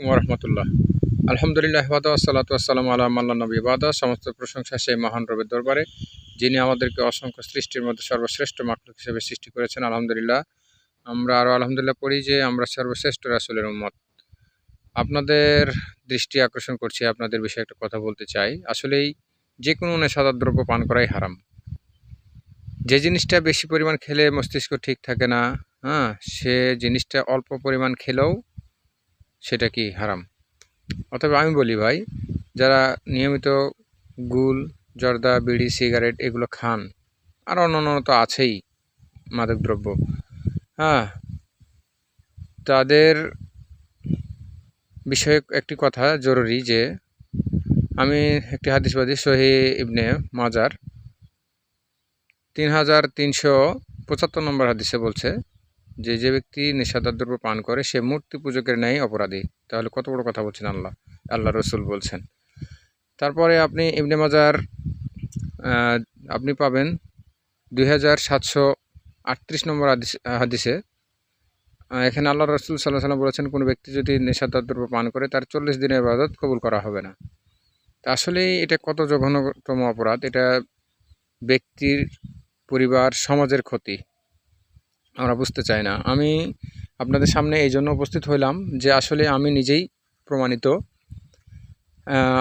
আলাইকুম রহমতুল্লাহ আলহামদুলিল্লাহ বাদা সালাতু আসসালাম আল্লাহ নবী বাদা সমস্ত প্রশংসা সেই মহান রবের দরবারে, যিনি আমাদেরকে অসংখ্য সৃষ্টির মধ্যে সর্বশ্রেষ্ঠ মাকলুক হিসেবে সৃষ্টি করেছেন, আলহামদুলিল্লাহ। আমরা আরও আলহামদুলিল্লাহ পড়ি যে আমরা সর্বশ্রেষ্ঠ রাসুলের উম্মত। আপনাদের দৃষ্টি আকর্ষণ করছি, আপনাদের বিষয়ে একটা কথা বলতে চাই। আসলেই যে কোনো নেশাদার দ্রব্য পান করাই হারাম। যে জিনিসটা বেশি পরিমাণ খেলে মস্তিষ্ক ঠিক থাকে না হ্যাঁ সে জিনিসটা অল্প পরিমাণ খেলেও সেটা কি হারাম? অতএব আমি বলি ভাই, যারা নিয়মিত গুল, জর্দা, বিড়ি, সিগারেট এগুলো খান, আর অন্যান্য তো আছেই মাদকদ্রব্য হ্যাঁ? তাদের বিষয়ে একটি কথা জরুরি যে, আমি একটি হাদিসবাদী সহি ইবনে মাজার। তিন হাজার তিনশো পঁচাত্তর নম্বর হাদিসে বলছে যে যে ব্যক্তি নেশাদার দ্রব্য পান করে, সে মূর্তি পূজকের ন্যায় অপরাধী। তাহলে কত বড় কথা বলছেন আল্লাহ? আল্লাহ রসুল বলছেন। তারপরে আপনি ইবনে মাজার আপনি পাবেন দুই হাজার সাতশো আটত্রিশ নম্বর হাদিস, হাদিসে। এখানে আল্লাহ রসুল সাল্লাহ সাল্লাম বলেছেন, কোনো ব্যক্তি যদি নেশাদার দ্রব্য পান করে, তার চল্লিশ দিনের ইবাদত কবুল করা হবে না। তা আসলেই এটা কত জঘন্যতম অপরাধ? এটা ব্যক্তির, পরিবার, সমাজের ক্ষতি। আমরা বুঝতে চাই না। আমি আপনাদের সামনে এই জন্য উপস্থিত হইলাম যে আসলে আমি নিজেই প্রমাণিত।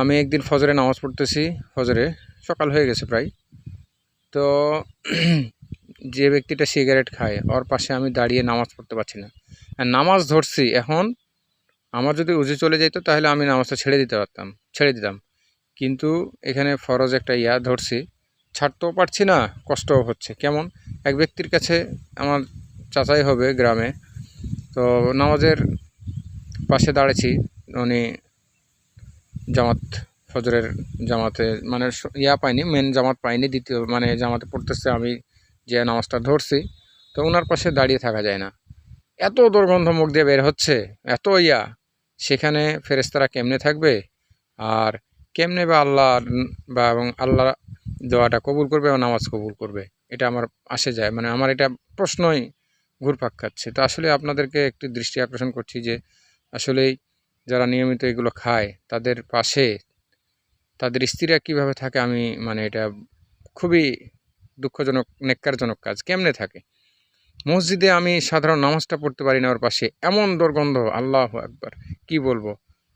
আমি একদিন ফজরে নামাজ পড়তেছি, ফজরে সকাল হয়ে গেছে প্রায়। তো যে ব্যক্তিটা সিগারেট খায়, ওর পাশে আমি দাঁড়িয়ে নামাজ পড়তে পারছি না। নামাজ ধরছি, এখন আমার যদি উজু চলে যেত, তাহলে আমি নামাজটা ছেড়ে দিতে পারতাম, ছেড়ে দিতাম। কিন্তু এখানে ফরজ একটা ইয়া ধরছি, ছাড়তেও পারছি না, কষ্টও হচ্ছে। কেমন? এক ব্যক্তির কাছে আমার চাচাই হবে গ্রামে। তো নামাজের পাশে দাঁড়িয়েছি উনি জামাত, ফজরের জামাতে মানে ইয়া পাইনি মেন জামাত পাইনি দ্বিতীয় মানে জামাতে পড়তেছে আমি যে নামাজটা ধরছি। তো ওনার পাশে দাঁড়িয়ে থাকা যায় না। এত দুর্গন্ধ মুখ দিয়ে বের হচ্ছে, এত ইয়া। সেখানে ফেরেস্তারা কেমনে থাকবে? আর কেমনে বা আল্লাহ বা এবং আল্লাহ দোয়াটা কবুল করবে এবং নামাজ কবুল করবে? এটা আমার আসে যায়। মানে আমার এটা প্রশ্নই ঘুরপাক খাচ্ছে। তো আসলে আপনাদেরকে একটি দৃষ্টি আকর্ষণ করছি যে আসলেই যারা নিয়মিত এগুলো খায়, তাদের পাশে তাদের স্ত্রীরা কীভাবে থাকে আমি মানে এটা খুবই দুঃখজনক, নেককারজনক কাজ। কেমনে থাকে? মসজিদে আমি সাধারণ নামাজটা পড়তে পারি না ওর পাশে। এমন দুর্গন্ধ, আল্লাহ একবার কি বলব?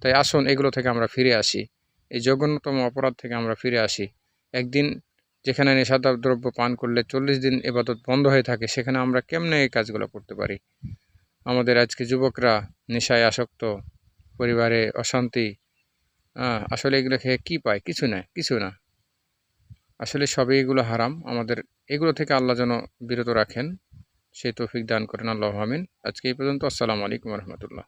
তাই আসুন এগুলো থেকে আমরা ফিরে আসি। এই জঘন্যতম অপরাধ থেকে আমরা ফিরে আসি। একদিন যেখানে নেশাদার দ্রব্য পান করলে চল্লিশ দিন এবাদত বন্ধ হয়ে থাকে, সেখানে আমরা কেমনে এই কাজগুলো করতে পারি? আমাদের আজকে যুবকরা নেশায় আসক্ত, পরিবারে অশান্তি আসলে এগুলো খেয়ে কী পায়? কিছু না কিছু না। আসলে সবই এগুলো হারাম। আমাদের এগুলো থেকে আল্লাহ যেন বিরত রাখেন, সেই তৌফিক দান করেন। আল্লাহ আমিন। আজকে এই পর্যন্ত। আসসালামু আলাইকুম রহমতুল্লাহ।